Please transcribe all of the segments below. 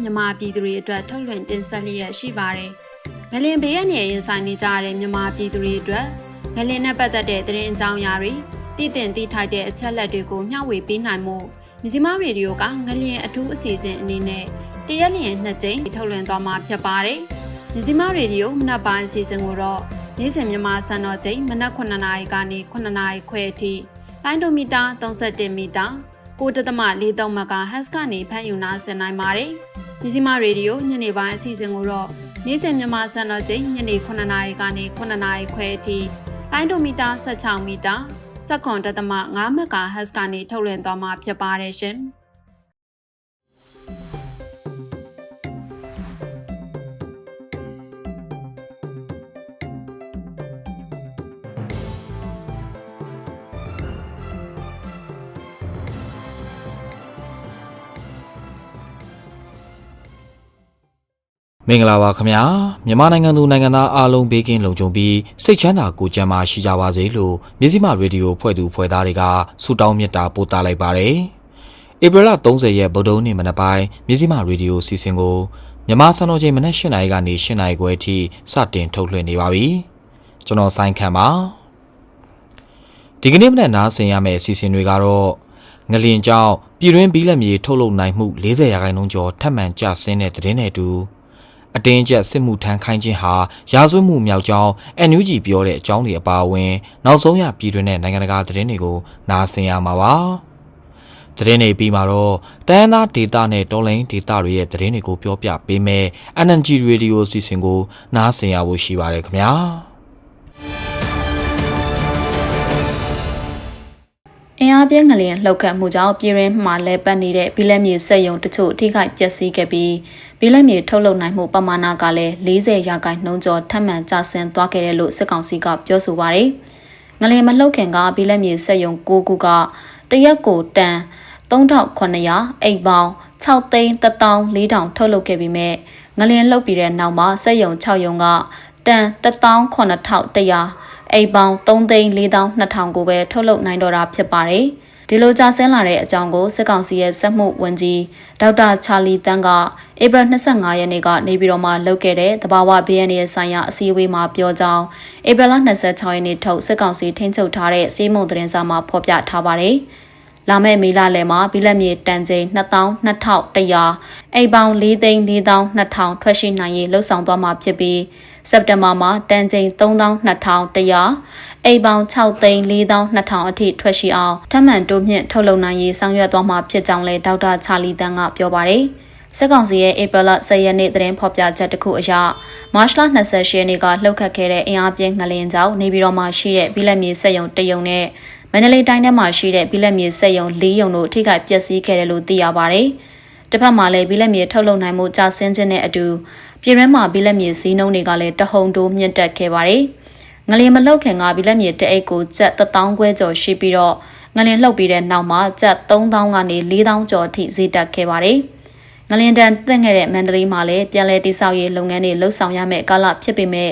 မြန်မာပြည်သူတွေအတွက်ထုတ်လွှင့်တင်ဆက်လျက်ရှိပါတယ်ငလင်ဘေးရနေရင်ဆိုင်နေကြတဲ့မြန်မာပြည်သူတွေအတွက်ငလင်နဲ့ပတ်သက်တဲ့သတင်းအကြောင်းအရာတွေတည်တင်တည်ထိုက်တဲ့အချက်လက်တွေကိုမျှဝေပေးနိုင်မှုမြကြီးမရေဒီယိုကငလင်အထူးအစီအစဉ်အနေနဲ့တရက်လျင်နှစ်ကြိမ်ထုတ်လွှင့်သွားမှာဖြစ်ပါတယ်မြကြီးမရေဒီယိုမနက်ပိုင်းအစီအစဉ်ကိုတော့နေ့စဉ်မြန်မာစံတော်ချိန်မနက်9:00နာရီကနေ9:00နာရီခွဲအထိလိုင်းဒိုမီတာ31မီတာ9.43မဂါဟက်စ်ကနေဖမ်းယူနာဆင်နိုင်ပါတယ်။ မြစီမရေဒီယိုညနေပိုင်းအစီအစဉ်ကိုတော့နေ့စဉ်မြန်မာစံတော်ချိန်ညနေ9:00နာရီကနေ9:00နာရီခွဲအထိလိုင်းဒိုမီတာ16မီတာ7.5မဂါဟက်စ်ကနေထုတ်လွှင့်သွားမှာဖြစ်ပါတယ်ရှင်။ မင်္ဂလာပါခင်ဗျာမြန်မာနိုင်ငံသူနိုင်ငံသားအားလုံးဘေးကင်းလုံခြုံပြီးစိတ်ချမ်းသာကိုယ်ကျန်းမာရှိကြပါစေလို့မြစည်းမရေဒီယိုဖွဲ့သူဖွဲ့သားတွေကဆုတောင်းမေတ္တာပို့သလိုက်ပါတယ်ဧပြီလ30ရက်ဗုဒ္ဓနေ့မနက်ပိုင်းမြစည်းမရေဒီယိုစီစဉ်ကိုမြန်မာစံတော်ချိန်မနက်၈နာရီကနေ၈နာရီခွဲအထိစတင်ထုတ်လွှင့်နေပါပြီကျွန်တော်စိုင်းခန့်ပါဒီကနေ့မနက်နားဆင်ရမယ့်အစီအစဉ်တွေကတော့ငလင်ကြောင့်ပြည်တွင်းဘီလက်မြေထုတ်လုပ်နိုင်မှု40ရာခိုင်နှုန်းကျော်ထပ်မံကျဆင်းတဲ့သတင်းတွေအတူ အတင်းအကျပ်စစ်မှုထမ်းခိုင်းခြင်းဟာရာဇဝတ်မှုမြောက်ကြောင်း NUG ပြောတဲ့အကြောင်းတွေအပါအဝင် နောက်ဆုံးရပြည်တွင်းနဲ့နိုင်ငံတကာသတင်းတွေကိုနားဆင်ရမှာပါ။သတင်းတွေပြီးမှာတော့တန်းသားဒေတာနဲ့တော်လိုင်းဒေတာတွေရဲ့သတင်းတွေကိုပြောပြပေးမယ် NNG Radio စီစဉ်ကိုနားဆင်ရဖို့ရှိပါတယ်ခင်ဗျာ။အင်အားပြင်းငလျင်လှုပ်ခတ်မှုကြောင့်ပြည်ရင်းမှလဲပတ်နေတဲ့ဘီလက်မြေစက်ယုံတချို့ထိခိုက်ပျက်စီးခဲ့ပြီး ဘီလက်မြေထုတ်လုပ်နိုင်မှုပမာဏကလည်း40ရာခိုင်နှုန်းကျော်ထပ်မံကျဆင်းသွားခဲ့တယ်လို့စစ်ကောင်စီကပြောဆိုပါရယ်ငလျင်မလှုပ်ခင်ကဘီလက်မြေစက်ယုံ6ခုကတရက်ကိုတန်3900အိတ်ပေါင်း6သိန်း14000ထုတ်လုပ်ခဲ့ပြီးမြဲငလျင်လှုပ်ပြီးတဲ့နောက်မှာစက်ယုံ6ယုံကတန်18100အိမ်ပေါင်း3သိန်း4200ကိုပဲထုတ်လုပ်နိုင်တော့တာဖြစ်ပါတယ်။ ဒီလိုကြာဆင်းလာတဲ့အကြောင်းကိုစစ်ကောင်စီရဲ့စက်မှုဝန်ကြီးဒေါက်တာချာလီတန်းကဧပြီ25ရက်နေ့ကနေပြည်တော်မှာလုပ်ခဲ့တဲ့တဘာဝဘေးရန်ရဲ့ဆိုင်ရာအစည်းအဝေးမှာပြောကြောင်းဧပြီလ26ရက်နေ့ထုတ်စစ်ကောင်စီထိန်းချုပ်ထားတဲ့စီးမုံသတင်းစာမှာဖော်ပြထားပါတယ်။လာမယ့်မေလလယ်မှာဘီလက်မြေတန်ချိန်2200အိမ်ပေါင်း4သိန်း4200ထွက်ရှိနိုင်ရေးလှုပ်ဆောင်သွားမှာဖြစ်ပြီးစက်တင်ဘာမှာတန်ချိန်3200 အိမ်ပေါင်း6သိန်း4200အထိထွက်ရှိအောင်ထပ်မံတိုးမြင့်ထုတ်လုပ်နိုင်ရေးဆောင်ရွက်သွားမှာဖြစ်ကြောင်းလည်းဒေါက်တာချာလီတန်းကပြောပါတယ်။စစ်ကောင်စီရဲ့ဧပြီလ10ရက်နေ့သတင်းဖော်ပြချက်တစ်ခုအရမတ်လ28ရက်နေ့ကလှုပ်ခတ်ခဲ့တဲ့အင်အားပြင်းငလင်ကြောင့်နေပြည်တော်မှာရှိတဲ့ဘီလက်မြေစက်ရုံတရုံနဲ့မန္တလေးတိုင်းထဲမှာရှိတဲ့ဘီလက်မြေစက်ရုံ၄ရုံတို့ထိခိုက်ပျက်စီးခဲ့တယ်လို့သိရပါတယ်။တစ်ဖက်မှာလည်းဘီလက်မြေထုတ်လုပ်နိုင်မှုကြာဆင်းခြင်းနဲ့အတူပြည်ရင်းမှာဘီလက်မြေစည်းနှုံးတွေကလည်းတဟုန်တိုးမြင့်တက်ခဲ့ပါတယ်။ ငလျင်မလှုပ်ခင်ကဘီလက်မြေတအိတ်ကိုကျပ်1000ခွဲကျော်ရှိပြီးတော့ငလျင်လှုပ်ပြီးတဲ့နောက်မှာကျပ်3000ကနေ4000ကျော်အထိဈေးတက်ခဲ့ပါတယ်။ငလျင်တန်တက်ခဲ့တဲ့မန္တလေးမှာလည်းပြန်လည်တိစောက်ရေးလုပ်ငန်းတွေလှုပ်ဆောင်ရမယ့်ကာလဖြစ်ပေမဲ့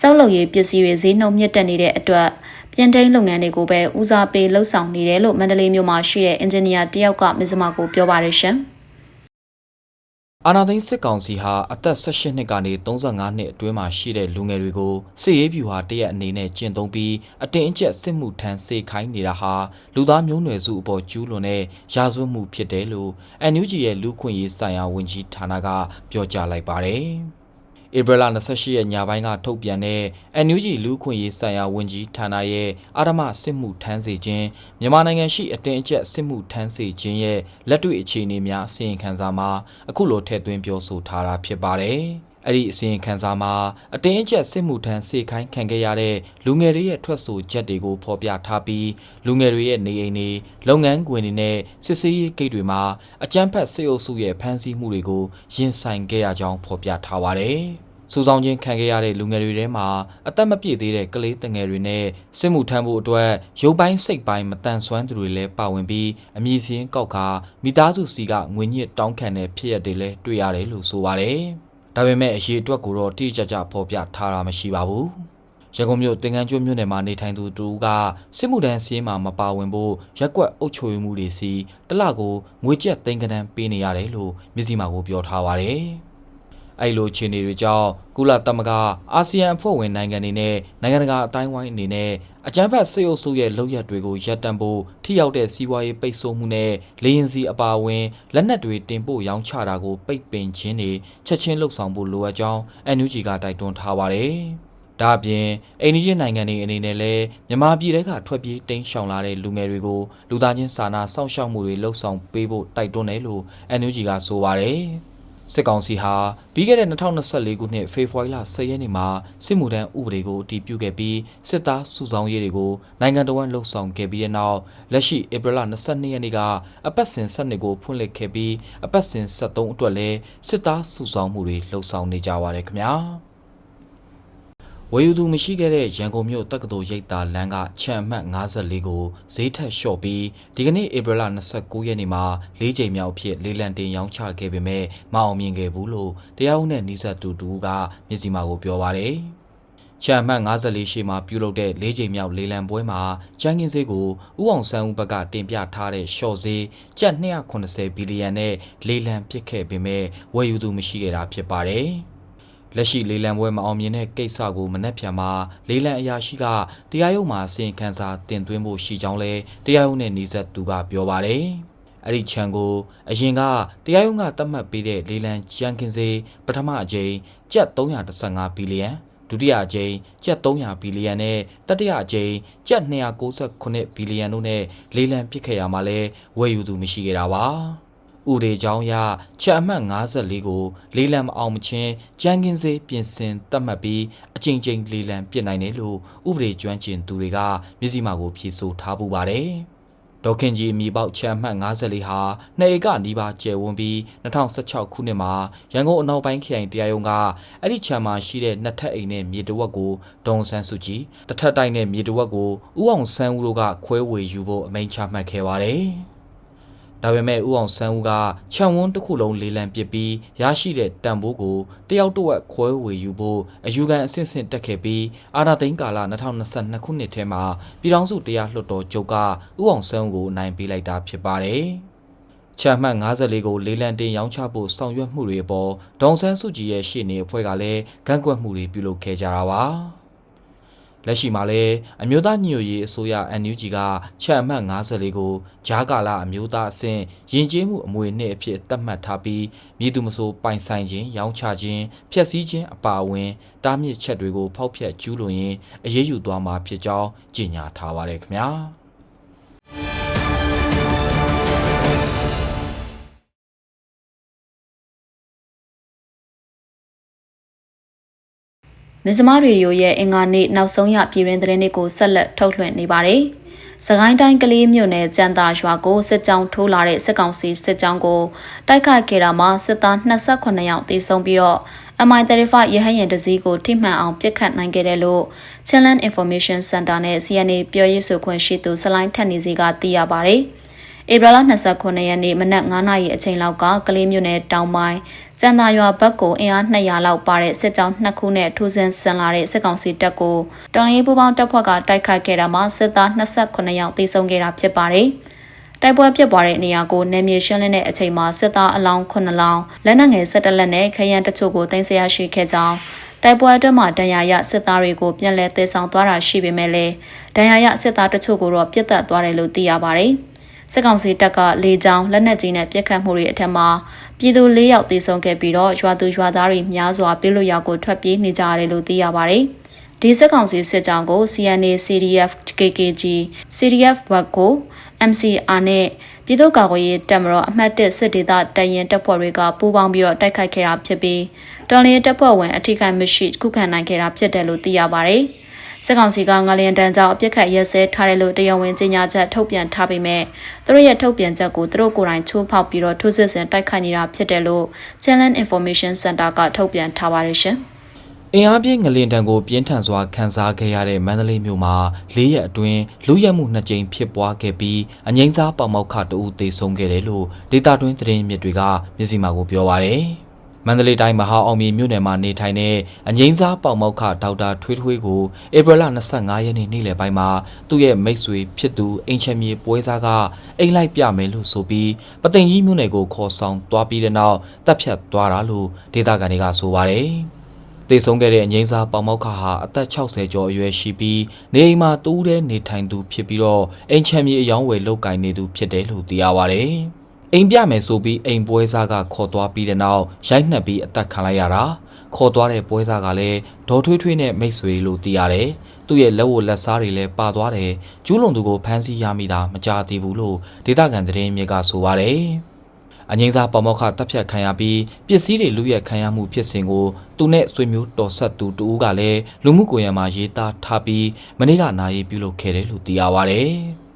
စောက်လုပ်ရေးပစ္စည်းတွေဈေးနှုန်းမြင့်တက်နေတဲ့အတွက်ပြင်ထိန်လုပ်ငန်းတွေကိုပဲဦးစားပေးလှုပ်ဆောင်နေတယ်လို့မန္တလေးမြို့မှာရှိတဲ့အင်ဂျင်နီယာတယောက်ကမစ္စမကိုပြောပါရရှင်။ အာနာသိန်းစစ်ကောင်စီဟာအသက်18နှစ်ကနေ35နှစ်အတွင်းမှာရှိတဲ့လူငယ်တွေကိုစစ်ရေးဗျူဟာတရက်အနေနဲ့ကျင့်သုံးပြီးအတင်းအကျပ်စစ်မှုထမ်းစေခိုင်းနေတာဟာလူသားမျိုးနွယ်စုအပေါ်ကျူးလွန်တဲ့ရာဇဝတ်မှုဖြစ်တယ်လို့ NUG ရဲ့လူခွင့်ရေးဆိုင်ရာဝန်ကြီးဌာနကပြောကြားလိုက်ပါတယ်။ ဧပြီလ28ရက်ညပိုင်းကထုတ်ပြန်တဲ့ NUG လူခွင့်ရေးဆိုင်ရာဝန်ကြီးဌာနရဲ့အာရမစစ်မှုထမ်းစေခြင်းမြန်မာနိုင်ငံရှိအတင်းအကျပ်စစ်မှုထမ်းစေခြင်းရဲ့လက်တွေ့အခြေအနေများအစီရင်ခံစာမှာအခုလိုထည့်သွင်းပြောဆိုထားတာဖြစ်ပါတယ်။ အဲ့ဒီအစီရင်ခံစာမှာအတင်းအကျပ်စစ်မှုထမ်းစေခိုင်းခံခဲ့ရတဲ့လူငယ်တွေရဲ့ထွက်ဆိုချက်တွေကိုဖော်ပြထားပြီးလူငယ်တွေရဲ့နေအိမ်တွေလုပ်ငန်းခွင်တွေနဲ့စစ်ဆေးရေးဂိတ်တွေမှာအကြမ်းဖက်စစ်အုပ်စုရဲ့ဖမ်းဆီးမှုတွေကိုရင်ဆိုင်ခဲ့ရကြောင်းဖော်ပြထားပါတယ်။စူဆောင်ချင်းခံခဲ့ရတဲ့လူငယ်တွေထဲမှာအသက်မပြည့်သေးတဲ့ကလေးတငယ်တွေနဲ့စစ်မှုထမ်းဖို့အတွက်ရုပ်ပိုင်းစိတ်ပိုင်းမတန်ဆွမ်းသူတွေလည်းပါဝင်ပြီးအမည်စင်းကောက်ခါမိသားစုစီကငွေညစ်တောင်းခံတဲ့ဖြစ်ရပ်တွေလည်းတွေ့ရတယ်လို့ဆိုပါတယ်။ ဒါပေမဲ့အရေးအတွက်ကိုတော့တိကျကျဖော်ပြထားတာမရှိပါဘူး။ရန်ကုန်မြို့တင်ကန်းကျွန်းမြို့နယ်မှာနေထိုင်သူတူကစစ်မှုထမ်းစီးရင်မှာမပါဝင်ဖို့ရက်ကွက်အုပ်ချုပ်ရေးမှုတွေစီတစ်လကိုငွေကျပ်သိန်းကနန်းပေးနေရတယ်လို့မြစည်းမာကိုပြောထားပါတယ်။ အဲ့လိုခြေနေတွေကြောင့်ကုလသမဂ္ဂအာဆီယံအဖွဲ့ဝင်နိုင်ငံတွေနဲ့နိုင်ငံတကာအတိုင်းဝိုင်းအနေနဲ့အကြမ်းဖက်စစ်အုပ်စုရဲ့လုပ်ရက်တွေကိုရပ်တန့်ဖို့ထိရောက်တဲ့စီးပွားရေးပိတ်ဆို့မှုနဲ့လေရင်စီအပါအဝင်လက်နက်တွေတင်ပို့ရောင်းချတာကိုပိတ်ပင်ခြင်းတွေချက်ချင်းလှုပ်ဆောင်ဖို့လိုအပ်ကြောင်း NUG ကတိုက်တွန်းထားပါတယ်။ဒါအပြင်အိန္ဒိယနိုင်ငံတွေအနေနဲ့လည်းမြန်မာပြည်ထဲကထွက်ပြေးတိမ်းရှောင်လာတဲ့လူငယ်တွေကိုလူသားချင်းစာနာစောင့်ရှောက်မှုတွေလှုပ်ဆောင်ပေးဖို့တိုက်တွန်းတယ်လို့ NUG ကဆိုပါတယ်။ စစ်ကောင်စီဟာပြီးခဲ့တဲ့2024ခုနှစ်ဖေဖော်ဝါရီလ10ရက်နေ့မှာစစ်မှုထမ်းဥပဒေကိုအတည်ပြုခဲ့ပြီးစစ်သားစုဆောင်းရေးတွေကိုနိုင်ငံတော်ဝန်လှုပ်ဆောင်ခဲ့ပြီးတဲ့နောက်လက်ရှိဧပြီလ22ရက်နေ့ကအပတ်စဉ်7ကိုဖွင့်လှစ်ခဲ့ပြီးအပတ်စဉ်73အတွက်လည်းစစ်သားစုဆောင်းမှုတွေလှုပ်ဆောင်နေကြပါတယ်ခင်ဗျာ။ ဝယ်ယူသူမရှိခဲ့တဲ့ရန်ကုန်မြို့တက္ကသိုလ်ရိပ်သာလမ်းကခြံအမှတ်54ကိုဈေးထက်လျှော့ပြီးဒီကနေ့ဧပြီလ29ရက်နေ့မှာ၄ချိန်မြောက်ဖြစ်လေးလံတင်ရောင်းချခဲ့ပေမဲ့မအောင်မြင်ခဲ့ဘူးလို့တရားဥနဲ့နှိဆက်တူတူကမြစည်းမာကိုပြောပါတယ်။ချမ်းမှတ်54ရှိမှာပြုလုပ်တဲ့၄ချိန်မြောက်လေးလံပွဲမှာကျန်းကင်းစေးကိုဥအောင်ဆန်းဦးဘက်ကတင်ပြထားတဲ့ရှော့ဈေးကျပ်280ဘီလီယံနဲ့လေးလံပစ်ခဲ့ပေမဲ့ဝယ်ယူသူမရှိခဲ့တာဖြစ်ပါတယ်။ လက်ရှိလေးလံပွဲမအောင်မြင်တဲ့ကိစ္စကိုမနှက်ဖြန်မှာလေးလံအရာရှိကတရားရုံးမှာစီရင်ခံစာတင်သွင်းဖို့ရှိကြောင်းလဲတရားရုံးနဲ့နှီးဆက်သူကပြောပါတယ်။အဲ့ဒီခြံကိုအရင်ကတရားရုံးကသတ်မှတ်ပေးတဲ့လေးလံကျန်းကင်းစေးပထမအကြိမ်ကျပ်315ဘီလီယံဒုတိယအကြိမ်ကျပ်300ဘီလီယံနဲ့တတိယအကြိမ်ကျပ်298ဘီလီယံတို့နဲ့လေးလံပစ်ခဲ့ရမှာလဲဝယ်ယူသူမရှိခဲ့တာပါ။ ဥဒေကြောင်းရချက်အမှတ်54ကိုလေးလံမအောင်မချင်းကြမ်းကင်းစေးပြင်ဆင်တတ်မှတ်ပြီးအကြိမ်ကြိမ်လေးလံပြစ်နိုင်တယ်လို့ဥပဒေကျွမ်းကျင်သူတွေကမျက်စိမှကိုဖြေဆိုထားပူပါတယ်။ဒေါခင်ကြီးအမိပေါက်ချမ်းမှတ်54ဟာနှစ်ဧကနီးပါးကျယ်ဝန်းပြီး2016ခုနှစ်မှာရန်ကုန်အနောက်ပိုင်းခရိုင်တရားရုံးကအဲ့ဒီချမ်းမှာရှိတဲ့နှစ်ထပ်အိမ်နဲ့မြေတဝက်ကိုဒေါန်ဆန်းစုကြည်တစ်ထပ်တိုက်နဲ့မြေတဝက်ကိုဥအောင်ဆန်းဦးတို့ကခွဲဝေယူဖို့အမိန့်ချမှတ်ခဲ့ပါတယ်။ ဒါပေမဲ့ဦးအောင်ဆန်းဦးကခြံဝန်းတစ်ခုလုံးလေးလံပစ်ပြီးရရှိတဲ့တန်ဖိုးကိုတယောက်တစ်ဝက်ခွဲဝေယူဖို့အယူခံအဆင့်ဆင့်တက်ခဲ့ပြီးအာနာသိန်းကာလ2022ခုနှစ်ထဲမှာပြည်ထောင်စုတရားလွှတ်တော်ချုပ်ကဦးအောင်ဆန်းဦးကိုအနိုင်ပေးလိုက်တာဖြစ်ပါတယ်။ချမ်းမှတ်54ကိုလေးလံတင်ရောင်းချဖို့ဆောင်ရွက်မှုတွေအပေါ်ဒေါန်ဆန်းစုကြည်ရဲ့ရှေ့နေအဖွဲ့ကလည်းကန့်ကွက်မှုတွေပြုလုပ်ခဲ့ကြတာပါ။ လက်ရှိမှာလည်းအမျိုးသားညွတ်ရေးအစိုးရ NUG ကချက်အမှတ်54ကိုဂျားကာလာအမျိုးသားအဆင့်ယဉ်ကျေးမှုအမွေနှစ်အဖြစ်သတ်မှတ်ထားပြီးမြေသူမဆိုပိုင်ဆိုင်ခြင်းရောင်းချခြင်းဖျက်ဆီးခြင်းအပါအဝင်တားမြစ်ချက်တွေကိုဖောက်ဖျက်ကျူးလွန်ရင်အရေးယူသွားမှာဖြစ်ကြောင်းကြေညာထားပါတယ်ခင်ဗျာ။။ မြစမရေဒီယိုရဲ့အင်္ဂါနေ့နောက်ဆုံးရပြည်တွင်သတင်းတွေကိုဆက်လက်ထုတ်လွှင့်နေပါတယ်။စကိုင်းတိုင်းကလေးမြို့နယ်ကြံသာရွာကိုစစ်ကြောင်းထိုးလာတဲ့စစ်ကောင်စီစစ်ကြောင်းကိုတိုက်ခိုက်ခဲ့တာမှာစစ်သား28ယောက်တေဆုံးပြီးတော့ MI35 ရဟယင်တစည်းကိုထိမှန်အောင်ပြစ်ခတ်နိုင်ခဲ့တယ်လို့ Challenge Information Center နဲ့ CNA ပြောရေးဆိုခွင့်ရှိသူစလိုင်းထက်နေစီကသိရပါဗျ။ဧပြီလ29ရက်နေ့မနက်9:00နာရီအချိန်လောက်ကကလေးမြို့နယ်တောင်ပိုင်း ကျန်သာရွာဘက်ကိုအင်အား200လောက်ပါတဲ့စစ်ကြောင်းနှစ်ခုနဲ့ထိုးဆင်းဆင်လာတဲ့စစ်ကောင်စီတပ်ကိုတော်လိုင်းပူပေါင်းတပ်ဖွဲ့ကတိုက်ခိုက်ခဲ့တာမှာစစ်သား28ယောက်သေဆုံးခဲ့တာဖြစ်ပါတယ်။တိုက်ပွဲဖြစ်ပွားတဲ့နေရာကိုနယ်မြေရှင်းလင်းတဲ့အချိန်မှာစစ်သားအလောင်း9လောင်းလက်နက်ငယ်17လက်နဲ့ခရမ်းတချို့ကိုတင်ဆက်ရရှိခဲ့ကြောင်းတိုက်ပွဲအတွင်းမှာဒဏ်ရာရစစ်သားတွေကိုပြန်လည်သေဆောင်သွားတာရှိပေမဲ့လည်းဒဏ်ရာရစစ်သားတချို့ကိုတော့ပြစ်တက်သွားတယ်လို့သိရပါတယ်။ စစ်ကောင်စီတပ်ကလေကြောင်းလက်နက်ကြီးနဲ့ပစ်ခတ်မှုတွေအထက်မှာပြည်သူ၄ယောက်သေဆုံးခဲ့ပြီးတော့ရွာသူရွာသားတွေများစွာပြည်လို့ရောက်ကိုထွက်ပြေးနေကြရတယ်လို့သိရပါတယ်။ဒီစစ်ကောင်စီစစ်ကြောင်းကို CNA CDF KKG CDF ဘက်ကို MCR နဲ့ပြည်သူ့ကာကွယ်ရေးတပ်မတော်အမှတ်1စစ်ဒေသတရင်တပ်ဖွဲ့တွေကပူးပေါင်းပြီးတော့တိုက်ခိုက်ခဲ့တာဖြစ်ပြီးတော်လင်းတပ်ဖွဲ့ဝင်အထိခိုက်မရှိခုခံနိုင်ခဲ့တာဖြစ်တယ်လို့သိရပါတယ်။ စစ်ကောင်စီကငလျင်တန်းကြောင့်အပြစ်ခတ်ရဲစဲထားတယ်လို့တရားဝင်ကြေညာချက်ထုတ်ပြန်ထားပေမဲ့သူတို့ရဲ့ထုတ်ပြန်ချက်ကိုသူတို့ကိုယ်တိုင်ချိုးဖောက်ပြီးတော့ထိုးစစ်ဆင်တိုက်ခိုက်နေတာဖြစ်တယ်လို့ Challenge Information Center ကထုတ်ပြန်ထားပါတယ်ရှင်။အင်အားပြင်းငလင်တံကိုပြင်းထန်စွာခံစားခဲ့ရတဲ့မန္တလေးမြို့မှာ၄ရက်အတွင်းလူရဲမှုနှစ်ကြိမ်ဖြစ်ပွားခဲ့ပြီးအငိမ့်စားပေါမောက်ခတအူသေဆုံးခဲ့တယ်လို့ဒေတာတွင်းသတင်းမြစ်တွေက မျက်စိမှောက်ကိုပြောပါရယ်။ မန္တလေးတိုင်းမဟာအောင်မြေမြို့နယ်မှာနေထိုင်တဲ့အငိမ့်စားပေါမောက်ခဒေါက်တာထွေးထွေးကိုဧပြီလ25ရက်နေ့နေ့လယ်ပိုင်းမှာသူ့ရဲ့မိတ်ဆွေဖြစ်သူအင်ချမြေပွဲစားကအိမ်လိုက်ပြမယ်လို့ဆိုပြီးပသိမ်ကြီးမြို့နယ်ကိုခေါ်ဆောင်သွားပြီးတဲ့နောက်တပ်ဖြတ်သွားတာလို့ဒေသခံတွေကဆိုပါတယ်။တည်ဆုံးခဲ့တဲ့အငိမ့်စားပေါမောက်ခဟာအသက်60ကျော်အရွယ်ရှိပြီးနေအိမ်မှာတူးတဲ့နေထိုင်သူဖြစ်ပြီးတော့အင်ချမြေအယောင်းဝယ်လုပ်ကင်နေသူဖြစ်တယ်လို့သိရပါတယ်။ အိမ်ပြမယ်ဆိုပြီးအိမ်ပွဲစားကခေါ်သွားပြီးတဲ့နောက်ရိုက်နှက်ပြီးအသက်ခံလိုက်ရတာခေါ်သွားတဲ့ပွဲစားကလည်းဒေါ်ထွေးထွေးနဲ့မိတ်ဆွေလို့သိရတယ်သူ့ရဲ့လက်ဝတ်လက်စားတွေလည်းပါသွားတယ်ကျူးလွန်သူကိုဖမ်းဆီးရမိတာမကြသေးဘူးလို့ဒေသခံသတင်းမြေကဆိုပါတယ်အငိမ့်စားပေါမောက်ခတပ်ဖြတ်ခံရပြီးပစ္စည်းတွေလူရက်ခံရမှုဖြစ်စဉ်ကိုသူနဲ့ဆွေမျိုးတော်ဆက်သူတူဦးကလည်းလူမှုကွန်ရက်မှာရေးသားထားပြီးမနေ့ကနာရီပြုလုပ်ခဲ့တယ်လို့သိရပါတယ်။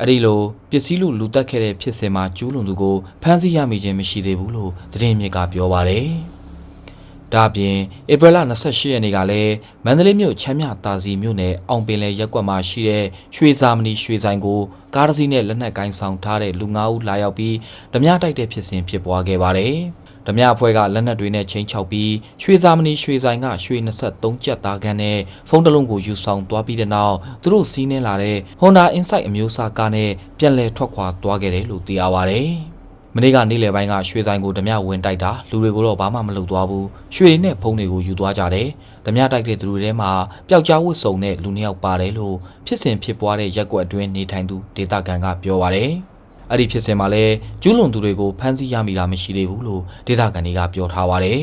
အဲ့ဒီလိုပစ္စည်းလူလူတက်ခဲ့တဲ့ဖြစ်စဉ်မှာကျူးလွန်သူကိုဖမ်းဆီးရမိခြင်းမရှိသေးဘူးလို့သတင်းမြစ်ကပြောပါတယ်။ဒါ့အပြင်ဧပြီလ28ရက်နေ့ကလည်းမန္တလေးမြို့ချမ်းမြတာစီမြို့နယ်အောင်ပင်လယ်ရက်ကွက်မှာရှိတဲ့ရွှေစာမဏီရွှေဆိုင်ကိုကားတစ်စီးနဲ့လက်နက်ကိုင်းဆောင်ထားတဲ့လူ၅ဦးလာရောက်ပြီးဓမြတိုက်တဲ့ဖြစ်စဉ်ဖြစ်ပွားခဲ့ပါတယ်။ ဓမြအဖွဲ့ကလက်နက်တွေနဲ့ချိန်ချောက်ပြီးရွှေစာမဏီရွှေဆိုင်ကရွှေ23ကျပ်သားခန်းနဲ့ဖုန်းတစ်လုံးကိုယူဆောင်သွားပြီးတဲ့နောက်သူတို့စီးနှင်းလာတဲ့ Honda Insight အမျိုးအစားကားနဲ့ပြန်လည်ထွက်ခွာသွားခဲ့တယ်လို့သိရပါတယ်။မနေ့ကနေ့လယ်ပိုင်းကရွှေဆိုင်ကိုဓမြဝင်တိုက်တာလူတွေကိုတော့ဘာမှမလုပ်သွားဘူးရွှေတွေနဲ့ဖုန်းတွေကိုယူသွားကြတယ်ဓမြတိုက်တဲ့သူတွေထဲမှာပျောက်ကြားဝတ်စုံနဲ့လူနှစ်ယောက်ပါတယ်လို့ဖြစ်စဉ်ဖြစ်ပွားတဲ့ရက်ကွက်အတွင်းနေထိုင်သူဒေတာကန်ကပြောပါတယ် အဲ့ဒီဖြစ်စဉ်မှာလည်းကျူးလွန်သူတွေကိုဖမ်းဆီးရမိတာမရှိသေးဘူးလို့ဒေတာကန်တွေကပြောထားပါတယ်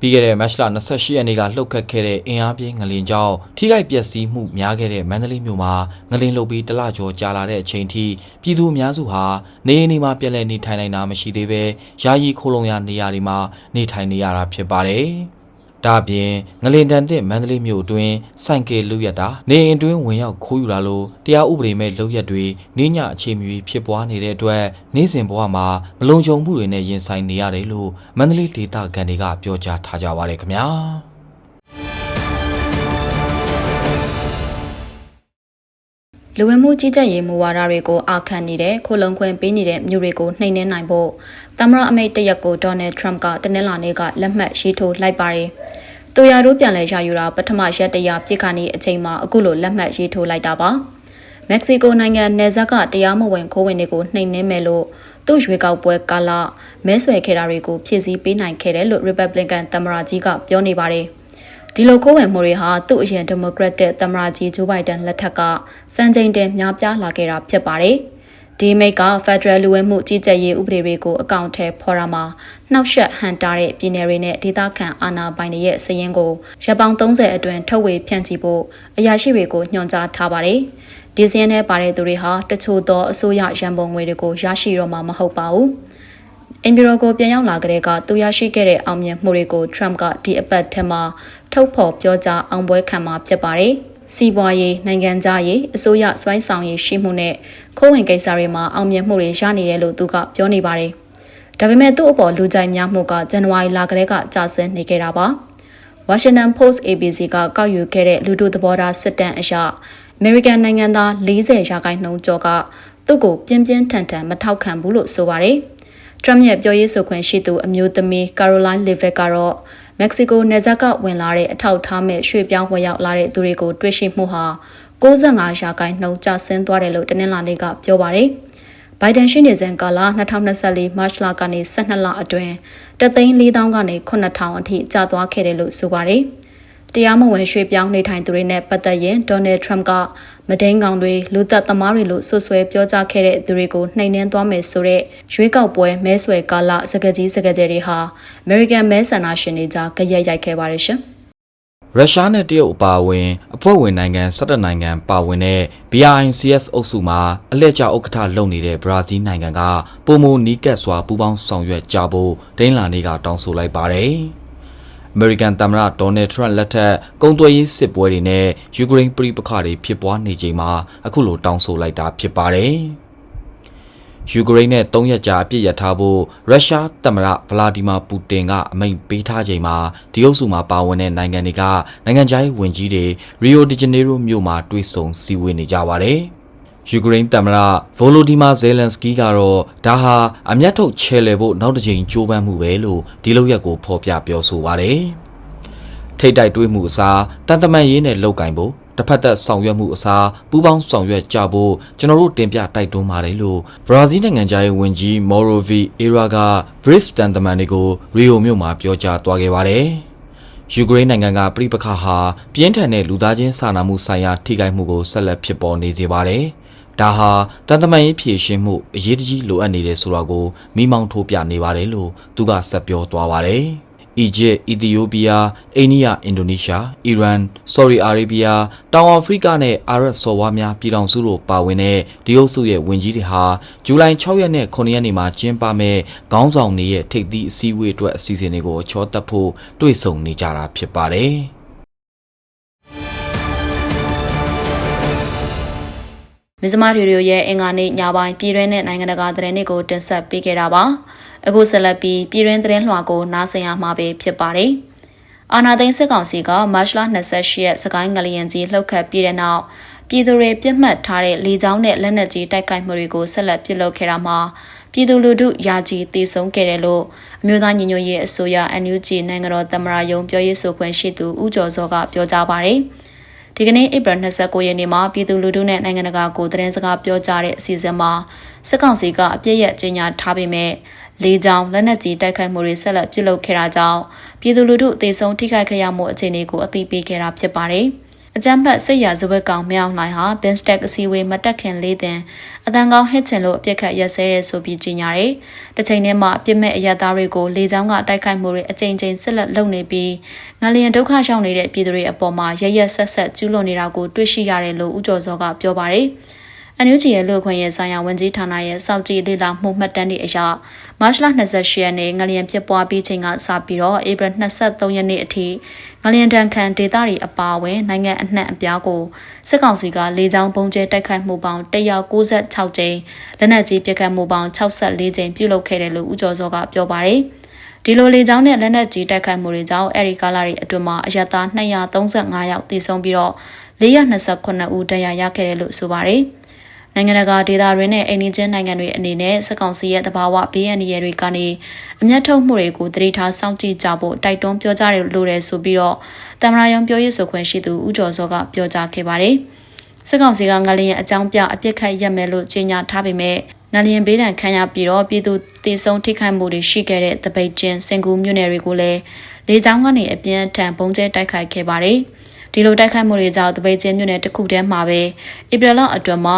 ပြီးခဲ့တဲ့မတ်လ28ရက်နေ့ကလှုပ်ခတ်ခဲ့တဲ့အင်အားပြင်းငလင်ကြောင့်ထိခိုက်ပျက်စီးမှုများခဲ့တဲ့မန္တလေးမြို့မှာငလင်လှုပ်ပြီးတလကျော်ကြာလာတဲ့အချိန်ထိပြည်သူအများစုဟာနေအိမ်တွေမှာပြည်လည်နေထိုင်နိုင်တာမရှိသေးပဲယာယီခိုးလုံရနေရာတွေမှာနေထိုင်နေရတာဖြစ်ပါတယ်။ ဒါအပြင်ငလင်တန်တဲ့မန္တလေးမြို့အတွင်းစိုင်ကယ်လုရက်တာနေအိမ်အတွင်းဝင်ရောက်ခိုးယူလာလို့တရားဥပဒေမဲ့လုရက်တွေနေညအခြေမြွေဖြစ်ပွားနေတဲ့အတွက်နေ့စဉ်ဘဝမှာမလုံခြုံမှုတွေနဲ့ရင်ဆိုင်နေရတယ်လို့မန္တလေးဒေသခံတွေကပြောကြားထားကြပါတယ်ခင်ဗျာ။လူဝင်မှုကြီးကြပ်ရေးမူဝါဒတွေကိုအာခံနေတဲ့ခိုလုံခွင့်ပေးနေတဲ့မြို့တွေကိုနှိမ်နင်းနိုင်ဖို့ သမ္မတအမိတ်တရက်ကိုဒေါ်နယ်ထရမ့်ကတနင်္လာနေ့ကလက်မှတ်ရေးထိုးလိုက်ပါတယ်။တူရတို့ပြန်လည်ရယူတာပထမရက်တရာပြစ်ခါနေအချိန်မှာအခုလိုလက်မှတ်ရေးထိုးလိုက်တာပါ။မက္ကဆီကိုနိုင်ငံနယ်စပ်ကတရားမဝင်ခိုးဝင်တွေကိုနှိမ်နင်းမယ်လို့သူ့ရွေးကောက်ပွဲကာလမဲဆွယ်ခဲ့တာတွေကိုဖြည့်ဆည်းပေးနိုင်ခဲ့တယ်လို့ Republican သမ္မတကြီးကပြောနေပါတယ်။ဒီလိုခိုးဝင်မှုတွေဟာသူ့အရင်ဒီမိုကရက်တစ်သမ္မတကြီးဂျိုးဘိုင်ဒန်လက်ထက်ကစံချိန်တင်များပြားလာခဲ့တာဖြစ်ပါတယ်။ ဒီမိတ်က Federal လူဝင်မှုကြီးကြပ်ရေးဥပဒေတွေကိုအကောင့်ထဲဖော်ရမှာနှောက်ယှက်ဟန်တာတဲ့ပြည်နယ်တွေနဲ့ဒေသခံအာဏာပိုင်တွေရဲ့စည်ရင်းကိုရပ်ပေါင်း30အတွင်းထုတ်ဝေဖြန့်ချီဖို့အရာရှိတွေကိုညွှန်ကြားထားပါတယ်။ဒီစင်းထဲပါတဲ့သူတွေဟာတချို့သောအစိုးရရန်ပုံငွေတွေကိုရရှိတော့မှာမဟုတ်ပါဘူး။အင်ဘီရိုကိုပြန်ရောက်လာကြတဲ့ကသူရရှိခဲ့တဲ့အောင်မြင်မှုတွေကို Trump ကဒီအပတ်ထဲမှာထုတ်ဖော်ပြောကြားအောင်ပွဲခံမှာဖြစ်ပါတယ်။ စီးပွားရေးနိုင်ငံခြားရေးအစိုးရစွမ်းဆောင်ရည်ရှိမှုနဲ့ခိုးဝင်ကိစ္စတွေမှာအောင်မြင်မှုတွေရနေတယ်လို့သူကပြောနေပါတယ်။ဒါပေမဲ့သူ့အပေါ်လူကြိုက်များမှုကဇန်နဝါရီလကတည်းကကြာဆင်းနေခဲ့တာပါ။ Washington Post ABC ကကောက်ယူခဲ့တဲ့လူထုသဘောထားစစ်တမ်းအရ American နိုင်ငံသား40ရာခိုင်နှုန်းကျော်ကသူ့ကိုပြင်းပြင်းထန်ထန်မထောက်ခံဘူးလို့ဆိုပါတယ်။ Trump ရဲ့ပြောရေးဆိုခွင့်ရှိသူအမျိုးသမီး Caroline Levitt ကတော့ မက္ကဆီကိုနယ်စပ်ကဝင်လာတဲ့အထောက်ထားမဲ့ရွှေ့ပြောင်းဝင်ရောက်လာတဲ့သူတွေကိုတွေ့ရှိမှုဟာ65ရာခိုင်နှုန်းကျဆင်းသွားတယ်လို့တနင်္လာနေ့ကပြောပါတယ်။ဘိုင်ဒန်ရှိနေစဉ်ကာလ2024မတ်လကနေ12လအတွင်းတသိန်း4000ကနေ9000အထိကျသွားခဲ့တယ်လို့ဆိုပါတယ်။ တရားမဝင်ရွှေ့ပြောင်းနေထိုင်သူတွေနဲ့ပတ်သက်ရင်ဒေါ်နယ်ထရမ့်ကမဒိန်ကောင်တွေလူသက်သမားတွေလို့ဆွဆွဲပြောကြားခဲ့တဲ့သူတွေကိုနှိမ်နင်းသွားမယ်ဆိုတဲ့ရွေးကောက်ပွဲမဲဆွယ်ကာလစကကြီးစကကြဲတွေဟာ American မဲဆန္ဒရှင်တွေကြားကြရက်ရိုက်ခဲ့ပါတယ်ရှင်။ရုရှားနဲ့တရုတ်အပါအဝင်အဖွဲ့ဝင်နိုင်ငံ17နိုင်ငံပါဝင်တဲ့ BRICS အုပ်စုမှာအလှည့်ကျဥက္ကဋ္ဌလုပ်နေတဲ့ဘရာဇီးနိုင်ငံကပုံမနီးကပ်စွာပူးပေါင်းဆောင်ရွက်ကြဖို့ဒိန်းလာနေကတောင်းဆိုလိုက်ပါတယ်။ အမေရိကန်သမ္မတဒေါ်နယ်ထရန့်လက်ထက်ကုန်သွယ်ရေးစစ်ပွဲတွေနဲ့ယူကရိန်းပြည်ပခါတွေဖြစ်ပွားနေချိန်မှာအခုလိုတောင်းဆိုလိုက်တာဖြစ်ပါတယ်။ယူကရိန်းနဲ့၃ရက်ကြာအပြစ်ရထားဖို့ရုရှားသမ္မတဗလာဒီမာပူတင်ကအမိန့်ပေးထားချိန်မှာဒီအုပ်စုမှာပါဝင်တဲ့နိုင်ငံတွေကနိုင်ငံခြားရေးဝန်ကြီးတွေရီယိုဒီဂျနေရိုမြို့မှာတွေ့ဆုံစည်းဝေးနေကြပါတယ်။ ယူကရိန်းသမ္မတဗိုလိုဒီမာဇယ်လန်စကီကတော့ဒါဟာအမျက်ထုတ်ချဲလှယ်ဖို့နောက်တစ်ကြိမ်ကြိုးပမ်းမှုပဲလို့ဒီလောက်ရက်ကိုဖော်ပြပြောဆိုပါတယ်။ထိတ်တိုက်တွေးမှုအစားတန်တမန်ရေးနဲ့လောက်ကင်ဖို့တစ်ဖက်သက်ဆောင်ရွက်မှုအစားပူးပေါင်းဆောင်ရွက်ကြဖို့ကျွန်တော်တို့တင်ပြတိုက်တွန်းပါတယ်လို့ဘရာဇီးနိုင်ငံသားရဲ့ဝန်ကြီးမော်ရိုဗီအေရာကဘရစ်တန်တမန်တွေကိုရီယိုမြို့မှာပြောကြားသွားခဲ့ပါတယ်။ယူကရိန်းနိုင်ငံကပြည်ပခါဟာပြင်းထန်တဲ့လူသားချင်းစာနာမှုဆိုင်ရာထိခိုက်မှုကိုဆက်လက်ဖြစ်ပေါ်နေစေပါတယ်။ ဒါဟာတန်တမန်ရေးဖြည့်ရှင်းမှုအရေးတကြီးလိုအပ်နေတယ်ဆိုတာကိုမိမောင်းထိုးပြနေပါတယ်လို့သူကဆက်ပြောသွားပါတယ်။အီဂျစ်၊အီသီယိုးပီးယား၊အိန္ဒိယ၊အင်ဒိုနီးရှား၊အီရန်၊ဆော်ဒီအာရေဗျ၊တောင်အာဖရိကနဲ့အာရပ်စော်ဘွားများပြည်ထောင်စုတို့ပါဝင်တဲ့ဒီအုပ်စုရဲ့ဝင်ကြီးတွေဟာဇူလိုင်6ရက်နဲ့9ရက်နေ့မှာကျင်းပမဲ့ခေါင်းဆောင်တွေရဲ့ထိပ်သီးအစည်းအဝေးအတွက်အစီအစဉ်တွေကိုချောတက်ဖို့တွေ့ဆုံနေကြတာဖြစ်ပါတယ်။ မဇ္ဈိမရေဒီယိုရဲ့အင်္ဂါနေ့ညပိုင်းပြည်တွင်းနဲ့နိုင်ငံတကာသတင်းတွေကိုတင်ဆက်ပေးခဲ့တာပါအခုဆက်လက်ပြီးပြည်တွင်းသတင်းလွှာကိုနားဆင်ရမှာပဲဖြစ်ပါတယ်အာနာသိန်းစစ်ကောင်စီကမတ်လ28ရက်စကိုင်းငလျင်ကြီးလှုပ်ခတ်ပြီးတဲ့နောက်ပြည်သူတွေပြစ်မှတ်ထားတဲ့လေကြောင်းနဲ့လက်နက်ကြီးတိုက်ခိုက်မှုတွေကိုဆက်လက်ပြုလုပ်ခဲ့တာမှာပြည်သူလူထုယာကြီးတည်ဆုံခဲ့တယ်လို့အမျိုးသားညီညွတ်ရေးအစိုးရ NUG နိုင်ငံတော်သမ္မတရုံးပြောရေးဆိုခွင့်ရှိသူဦးကျော်စောကပြောကြားပါတယ်။ ဒီကနေ့ဧပြီ29ရက်နေ့မှာပြည်သူလူထုနဲ့နိုင်ငံတကာကိုသတင်းစကားပြောကြားတဲ့အစီအစဉ်မှာစစ်ကောင်စီကအပြစ်ရကြေညာထားပေမဲ့လေကြောင်းလက်နက်ကြီးတိုက်ခိုက်မှုတွေဆက်လက်ပြုလုပ်ခဲ့တာကြောင့်ပြည်သူလူထုအသေးဆုံးထိခိုက်ခဲ့ရမှုအခြေအနေကိုအသိပေးခဲ့တာဖြစ်ပါတယ်။ အကြမ်းဖက်စစ်ရာဇဝတ်ကောင်မြောက်လှိုင်ဟာဘင်စတက်အစည်းအဝေးမတက်ခင်လေးတင်အတန်ကောင်းဟစ်ချင်လို့အပြစ်ခတ်ရက်စဲရဲဆိုပြီးကြီးညာတယ်။တစ်ချိန်တည်းမှာအပြစ်မဲ့အရသားတွေကိုလေကြောင်းကတိုက်ခိုက်မှုတွေအကြိမ်ကြိမ်ဆက်လက်လုပ်နေပြီးငလျင်ဒုက္ခရောက်နေတဲ့ပြည်သူတွေအပေါ်မှာရရဆက်ဆက်ကျူးလွန်နေတာကိုတွေ့ရှိရတယ်လို့ဦးကျော်စောကပြောပါတယ်။ အန်ယူဂျီရဲ့လူခွင့်ရေးဆိုင်ရာဝန်ကြီးဌာနရဲ့စောင့်ကြည့်လေ့လာမှုမှတ်တမ်းတွေအရမတ်လ28ရက်နေ့ငလျင်ဖြစ်ပွားပြီးချိန်ကစပြီးတော့ဧပြီ23ရက်နေ့အထိငလျင်တန်ခံဒေသတွေအပါအဝင်နိုင်ငံအနှံ့အပြားကိုစစ်ကောင်စီကလေကြောင်းပုံကျဲတိုက်ခိုက်မှုပေါင်း196ကြိမ်လက်နက်ကြီးပစ်ခတ်မှုပေါင်း64ကြိမ်ပြုလုပ်ခဲ့တယ်လို့ဦးကျော်စောကပြောပါတယ်ဒီလိုလေကြောင်းနဲ့လက်နက်ကြီးတိုက်ခိုက်မှုတွေကြောင့်အဲဒီကာလတွေအတွင်းမှာအရတာ235ယောက်သေဆုံးပြီးတော့429ဦးဒဏ်ရာရခဲ့တယ်လို့ဆိုပါတယ်။ နိုင်ငံတကာဒေသတွေနဲ့အိန္ဒိချင်းနိုင်ငံတွေအနေနဲ့စကောင်စီရဲ့တဘာဝဘေးအန္တရာယ်တွေကနေအမျက်ထုတ်မှုတွေကိုတတိထားစောင့်ကြည့်ကြဖို့တိုက်တွန်းပြောကြားရလို့တယ်ဆိုပြီးတော့တမရယုံပြောရေးဆိုခွင့်ရှိသူဦးကျော်စောကပြောကြားခဲ့ပါတယ်။စစ်ကောင်စီကငလျင်အကြောင်းပြအပြစ်ခတ်ရက်မယ်လို့ကြေညာထားပေမဲ့ငလျင်ဘေးဒဏ်ခံရပြီးတော့ပြည်သူတေဆုံးထိခိုက်မှုတွေရှိခဲ့တဲ့တပိတ်ချင်းစင်ကူမြို့နယ်တွေကိုလည်းလေကြောင်းကနေအပြင်းထန်ပုံကျဲတိုက်ခိုက်ခဲ့ပါတယ်။ဒီလိုတိုက်ခိုက်မှုတွေကြောင့်တပိတ်ချင်းမြို့နယ်တစ်ခုတည်းမှာပဲဧပြီလအတွင်းမှာ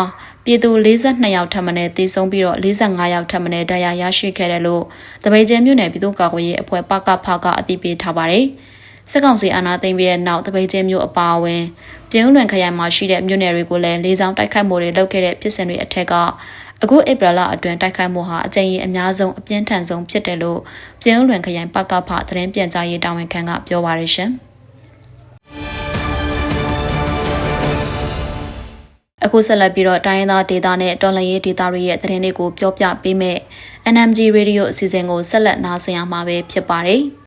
ပြည်သူ42ယောက်ထပ်မံတေဆုံးပြီးတော့45ယောက်ထပ်မံဒဏ်ရာရရှိခဲ့တယ်လို့တပိတ်ကျဲမြို့နယ်ပြည်သူ့ကာကွယ်ရေးအဖွဲ့ပကဖကအတည်ပြုထားပါတယ်။စစ်ကောင်စီအာဏာသိမ်းပြီးတဲ့နောက်တပိတ်ကျဲမြို့အပါအဝင်ပြည်ဦးလွင်ခရိုင်မှာရှိတဲ့မြို့နယ်တွေကိုလည်းလေးဆောင်တိုက်ခိုက်မှုတွေလုပ်ခဲ့တဲ့ဖြစ်စဉ်တွေအထက်ကအခုဧပြီလအတွင်းတိုက်ခိုက်မှုဟာအကြိမ်ကြီးအများဆုံးအပြင်းထန်ဆုံးဖြစ်တယ်လို့ပြည်ဦးလွင်ခရိုင်ပကဖသတင်းပြန်ကြားရေးတာဝန်ခံကပြောပါရရှင်။ အခုဆက်လက်ပြီးတော့တိုင်းရင်းသားဒေသနဲ့တော်လှန်ရေးဒေသတွေရဲ့သတင်းတွေကိုပြောပြပေးမယ် NMG Radio အစီအစဉ်ကိုဆက်လက်နားဆင်ရမှာပဲဖြစ်ပါတယ်။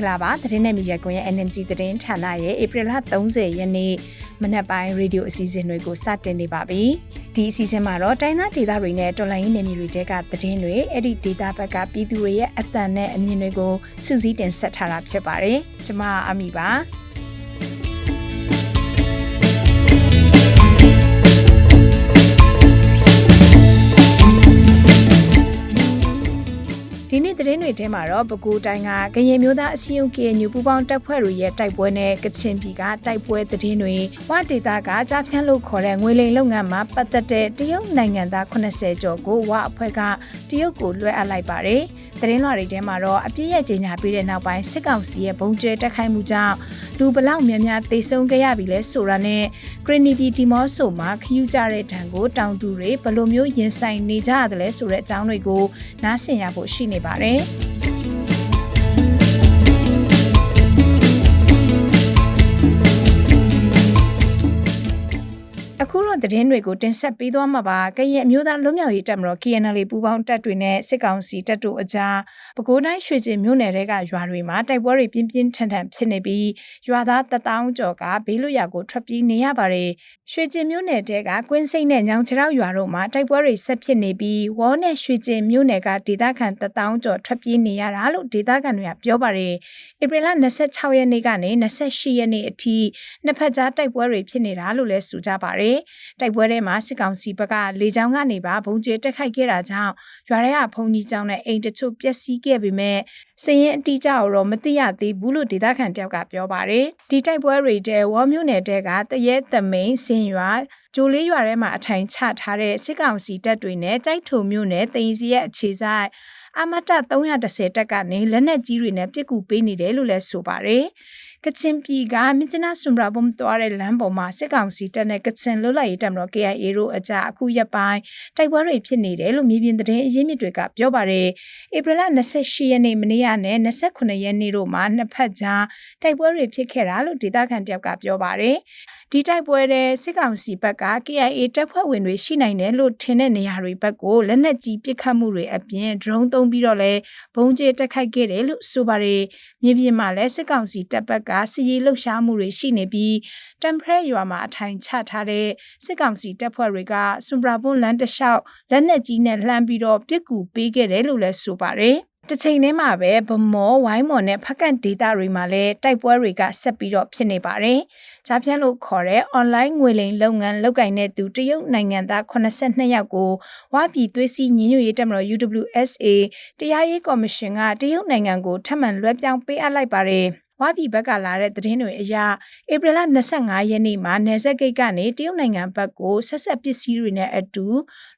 င်္ဂလာပါသတင်းနဲ့မီဒီယာကွန်ရဲ့ NMG သတင်းဌာနရဲ့ဧပြီလ30ရက်နေ့မနက်ပိုင်းရေဒီယိုအစီအစဉ်တွေကိုစတင်နေပါပြီဒီအစီအစဉ်မှာတော့တိုင်းသားဒေသတွေနဲ့တော်လိုင်းရေးနယ်မြေတွေတဲကသတင်းတွေအဲ့ဒီဒေသဘက်ကပြည်သူတွေရဲ့အတန်နဲ့အမြင်တွေကိုစုစည်းတင်ဆက်ထားတာဖြစ်ပါတယ်ကျွန်မအမိပါ ဒီနေ့သတင်းတွေထဲမှာတော့ပဲခူးတိုင်းကကရင်မျိုးသားအစည်းအရုံး KNU ပူးပေါင်းတပ်ဖွဲ့တွေရဲ့တိုက်ပွဲနဲ့ကချင်ပြည်ကတိုက်ပွဲသတင်းတွေဝဒေတာကကြားဖြန်းလို့ခေါ်တဲ့ငွေလိမ်လုပ်ငန်းမှာပတ်သက်တဲ့တရုတ်နိုင်ငံသား80ကျော်ကိုဝအဖွဲ့ကတရုတ်ကိုလွှဲအပ်လိုက်ပါတယ်။ သတင်းလွှာတွေထဲမှာတော့အပြည့်ရဲ့ကြေညာပြီးတဲ့နောက်ပိုင်းစစ်ကောင်စီရဲ့ဘုံကျဲတက်ခိုက်မှုကြောင့်လူဘလောက်များများသေဆုံးခဲ့ရပြီလဲဆိုတာနဲ့ဂရနီပီတီမော့ဆိုမှာခယူးကြတဲ့တံကိုတောင်သူတွေဘယ်လိုမျိုးရင်ဆိုင်နေကြရတယ်လဲဆိုတဲ့အကြောင်းတွေကိုနားဆင်ရဖို့ရှိနေပါတယ်။ သတင်းတွေကိုတင်ဆက်ပေးသွားမှာပါကရင်အမျိုးသားလွတ်မြောက်ရေးတပ်မတော် KNL ပူးပေါင်းတပ်တွေနဲ့စစ်ကောင်စီတပ်တို့အကြားပဲခူးတိုင်းရွှေကျင်မြို့နယ်တွေကရွာတွေမှာတိုက်ပွဲတွေပြင်းပြင်းထန်ထန်ဖြစ်နေပြီးရွာသားတထောင်ကျော်ကဘေးလွတ်ရာကိုထွက်ပြေးနေရပါတယ်ရွှေကျင်မြို့နယ်တဲကကွင်းစိတ်နဲ့ညောင်ချောက်ရွာတို့မှာတိုက်ပွဲတွေဆက်ဖြစ်နေပြီးဝေါ်နဲ့ရွှေကျင်မြို့နယ်ကဒေသခံတထောင်ကျော်ထွက်ပြေးနေရတာလို့ဒေသခံတွေကပြောပါတယ်ဧပြီလ26ရက်နေ့ကနေ28ရက်နေ့အထိနှစ်ဖက်ကြားတိုက်ပွဲတွေဖြစ်နေတာလို့လည်းဆိုကြပါတယ်တိုက်ပွဲထဲမှာစစ်ကောင်စီဘက်ကလေကြောင်းကနေပါဘုံကျဲတက်ခိုက်ခဲ့တာကြောင့်ရွာထဲကဘုံကြီးကျောင်းနဲ့အိမ်တချို့ပျက်စီးခဲ့ပေမဲ့စည်ရင်အတိအကျတော့မသိရသေးဘူးလို့ဒေသခံတယောက်ကပြောပါတယ်ဒီတိုက်ပွဲတွေတဲဝေါ်မြို့နယ်တဲကတရဲသမိန်စင်ရွာဂျိုလေးရွာထဲမှာအထိုင်ချထားတဲ့စစ်ကောင်စီတပ်တွေနဲ့တိုက်ထုံမြို့နယ်တင်စီရဲ့အခြေဆိုင်အမတ310တက်ကနေလက်နက်ကြီးတွေနဲ့ပြစ်ကူပေးနေတယ်လို့လည်းဆိုပါတယ်။ ကချင်ပြည်ကမြစ်ကျနာဆွမ်ဘရာဘုံတွားတဲ့လမ်းပေါ်မှာစစ်ကောင်စီတပ်နဲ့ကချင်လွတ်လပ်ရေးတပ်မတော် KIA တို့အကြအခုရက်ပိုင်းတိုက်ပွဲတွေဖြစ်နေတယ်လို့မြေပြင်သတင်းအရင်းမြစ်တွေကပြောပါတယ်။ဧပြီလ28ရက်နေ့မနေ့ကနဲ့29ရက်နေ့တို့မှာနှစ်ဖက်ကြားတိုက်ပွဲတွေဖြစ်ခဲ့တာလို့ဒေသခံတယောက်ကပြောပါတယ်။ဒီတိုက်ပွဲတဲ့စစ်ကောင်စီဘက်က KIA တပ်ဖွဲ့ဝင်တွေရှိနိုင်တယ်လို့ထင်တဲ့နေရာတွေဘက်ကိုလက်နက်ကြီးပစ်ခတ်မှုတွေအပြင် drone သုံးပြီးတော့လဲဘုံကျဲတက်ခိုက်ခဲ့တယ်လို့ဆိုပါတယ်။မြေပြင်မှာလဲစစ်ကောင်စီတပ်ဘက်ကစီရေးလှုပ်ရှားမှုတွေရှိနေပြီးတမ်ဖရက်ရွာမှာအထိုင်ချထားတဲ့စစ်ကောင်စီတပ်ဖွဲ့တွေကစွန်ဘရာဘွန်လန်တလျှောက်လက်နက်ကြီးနဲ့လှမ်းပြီးတော့ပစ်ကူပေးခဲ့တယ်လို့လဲဆိုပါတယ်။တစ်ချိန်တည်းမှာပဲဗမောဝိုင်းမော်နဲ့ဖက်ကန်ဒေတာတွေမှာလည်းတိုက်ပွဲတွေကဆက်ပြီးတော့ဖြစ်နေပါတယ်။ဂျာပြန်လို့ခေါ်တဲ့ online ငွေလိမ်လုပ်ငန်းလုပ်ကင်တဲ့သူတရုတ်နိုင်ငံသား82ယောက်ကိုဝါပြည်သွေးစည်းညီညွတ်ရေးတပ်မတော် UWSA တရားရေးကော်မရှင်ကတရုတ်နိုင်ငံကိုထပ်မံလွှဲပြောင်းပေးအပ်လိုက်ပါတယ်။ ဝါပြည်ဘက်ကလာတဲ့သတင်းတွေအရဧပြီလ25ရက်နေ့မှာနယ်စပ်ဂိတ်ကနေတရုတ်နိုင်ငံဘက်ကိုဆက်ဆက်ပစ္စည်းတွေနဲ့အတူ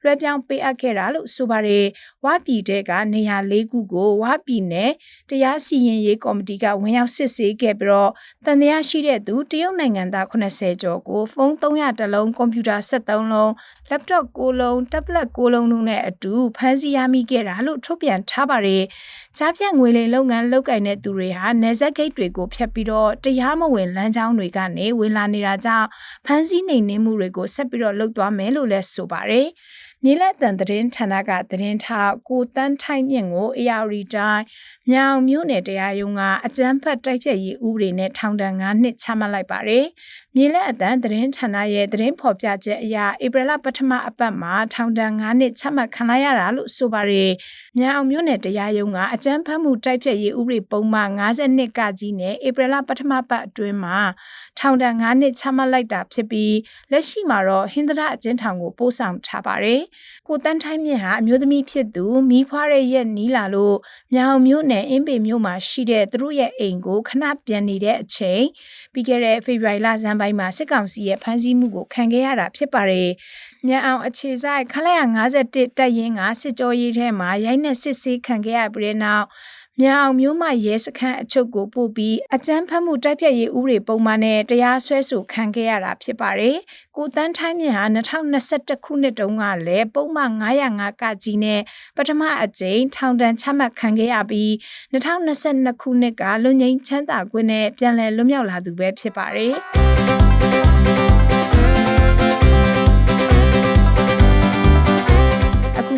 လွှဲပြောင်းပေးအပ်ခဲ့တာလို့ဆိုပါတယ်။ဝါပြည်တဲကနေရာ၄ခုကိုဝါပြည်နယ်တရားစီရင်ရေးကော်မတီကဝင်ရောက်စစ်ဆေးခဲ့ပြီးတော့တန်တရားရှိတဲ့သူတရုတ်နိုင်ငံသား80ကျော်ကိုဖုန်း300တလုံးကွန်ပျူတာ73လုံး laptop 6လုံး tablet 6လုံးတို့နဲ့အတူဖမ်းဆီးရမိခဲ့တာလို့ထုတ်ပြန်ထားပါတယ်။ကြားပြတ်ငွေလိမ်လုပ်ငန်းလုပ်ကင်တဲ့သူတွေဟာနယ်စပ်ဂိတ်တွေကိုဖျက်ပြီးတော့တရားမဝင်လမ်းကြောင်းတွေကနေဝင်လာနေတာကြောင့်ဖမ်းဆီးနှိမ်နင်းမှုတွေကိုဆက်ပြီးတော့လုပ်သွားမယ်လို့လည်းဆိုပါတယ်။မြေလက်တန်သတင်းဌာနကသတင်းထောက်ကိုတန်းထိုင်းမြင့်ကို ARD တိုင်းမြောင်မြို့နယ်တရားရုံးကအကြမ်းဖက်တိုက်ဖျက်ရေးဥပဒေနဲ့ထောင်ဒဏ်9နှစ်ချမှတ်လိုက်ပါတယ်။မြေလက်အတန်သတင်းဌာနရဲ့သတင်းဖော်ပြချက်အရဧပြီလပထမအပတ်မှာထောင်ဒဏ်9နှစ်ချမှတ်ခံလိုက်ရတာလို့ဆိုပါတယ်။မြောင်မြို့နယ်တရားရုံးကအကြမ်းဖက်မှုတိုက်ဖျက်ရေးဥပဒေပုံမှန်52ကကြီးနဲ့ဧပြီလပထမပတ်အတွင်းမှာထောင်ဒဏ်9နှစ်ချမှတ်လိုက်တာဖြစ်ပြီးလက်ရှိမှာတော့ဟင်္ဒရာအကျဉ်းထောင်ကိုပို့ဆောင်ထားပါတယ်။ကိုတန်းထိုင်းမြင့်ဟာအမျိုးသမီးဖြစ်သူမိဖွားရဲ့ရက်နီးလာလို့မြောင်မြို့နယ်အင်းပေမြို့မှာရှိတဲ့သူတို့ရဲ့အိမ်ကိုခဏပြန်နေတဲ့အချိန်ပြီးခဲ့တဲ့ဖေဖော်ဝါရီလဇန်ပိုင်းမှာစစ်ကောင်စီရဲ့ဖမ်းဆီးမှုကိုခံခဲ့ရတာဖြစ်ပါတယ်။မြန်အောင်အခြေဆိုင်ခလိုက်ရ51တက်ရင်ကစစ်ကြောရေးထဲမှာရိုင်းနဲ့စစ်ဆေးခံခဲ့ရပြီးတဲ့နောက် မြောင်မျိုးမရဲစခန်းအချုပ်ကိုပို့ပြီးအကြမ်းဖက်မှုတိုက်ဖျက်ရေးဥပဒေပုံမှန်နဲ့တရားစွဲဆိုခံခဲ့ရတာဖြစ်ပါတယ်။ကိုတန်းထိုင်းမြင့်ဟာ2021ခုနှစ်တုန်းကလည်းပုံမှန်905ကကြီးနဲ့ပထမအကြိမ်ထောင်ဒဏ်ချမှတ်ခံခဲ့ရပြီး2022ခုနှစ်ကလွန်ငင်းချမ်းသာခွင့်နဲ့ပြန်လည်လွတ်မြောက်လာသူပဲဖြစ်ပါတယ်။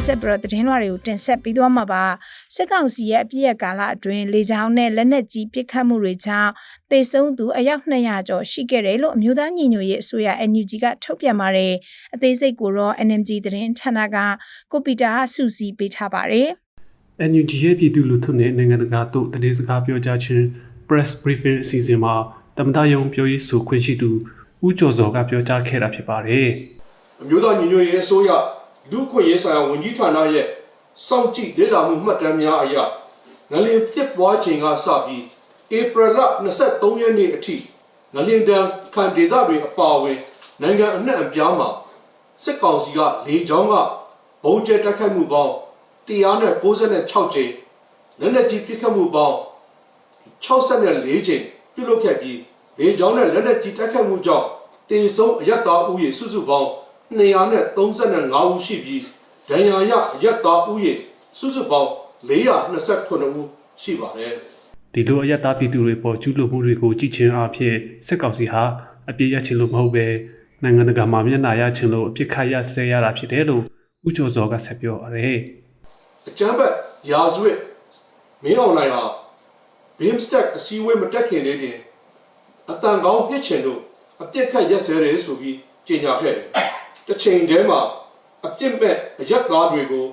ဆက်ပြီးတော့သတင်းလွှာတွေကိုတင်ဆက်ပြီးသွားမှာပါစစ်ကောင်စီရဲ့အပြည့်ရကာလအတွင်းလေကြောင်းနဲ့လက်နက်ကြီးပစ်ခတ်မှုတွေကြောင့်သေဆုံးသူအယောက်200ကျော်ရှိခဲ့တယ်လို့အမျိုးသားညီညွတ်ရေးအစိုးရ NUG ကထုတ်ပြန်ပါတယ်အသေးစိတ်ကိုတော့ NMG သတင်းဌာနကကိုပီတာစူစီပေးထားပါတယ် NUG ရဲ့ပြည်သူလူထုနဲ့နိုင်ငံတကာတို့တည်စကားပြောကြားခြင်း press briefing အစီအစဉ်မှာတမန်တော်ရုံပြောရေးဆိုခွင့်ရှိသူဦးကျော်စောကပြောကြားခဲ့တာဖြစ်ပါတယ်။အမျိုးသားညီညွတ်ရေးအစိုးရ လူ့ခွင့်ရေးဆိုင်ရာဝန်ကြီးဌာနရဲ့စောင့်ကြည့်လေ့လာမှုမှတ်တမ်းများအရငလျင်ပြစ်ပွားချိန်ကစပြီးဧပြီလ23ရက်နေ့အထိငလျင်တန်ခံဒေသတွေအပါအဝင်နိုင်ငံအနှံ့အပြားမှာစစ်ကောင်စီကလေကြောင်းကဘုံကျဲတိုက်ခိုက်မှုပေါင်း196ကြိမ်လက်နက်ကြီးပစ်ခတ်မှုပေါင်း64ကြိမ်ပြုလုပ်ခဲ့ပြီးလေကြောင်းနဲ့လက်နက်ကြီးတိုက်ခိုက်မှုကြောင့်တေဆုံးအရက်သားဥယေစုစုပေါင်း 235ဦးရှိပြီးဒဏ်ရာရအရက်သားဥယေစုစုပေါင်း429ဦးရှိပါတယ်ဒီလိုအယက်သားပြည်သူတွေပေါ်ကျူးလွန်မှုတွေကိုကြည်ချင်းအဖြစ်စစ်ကောင်စီဟာအပြစ်ရချင်လို့မဟုတ်ပဲနိုင်ငံတကာမှာမျက်နှာရချင်လို့အပြစ်ခတ်ရဆဲရတာဖြစ်တယ်လို့ဦးကျော်စောကဆက်ပြောပါတယ်အကြမ်းဖက်ရာဇဝတ်မင်းအွန်လိုင်းဟာ BIMSTEC အစည်းအဝေးမတက်ခင်လေးတင်အတန်ကောင်းပြစ်ချင်လို့အပြစ်ခတ်ရက်စဲတယ်ဆိုပြီးကြေညာခဲ့တယ်။ တစ်ချိန်တည်းမှာအပြစ်မဲ့အရက်သားတွေကို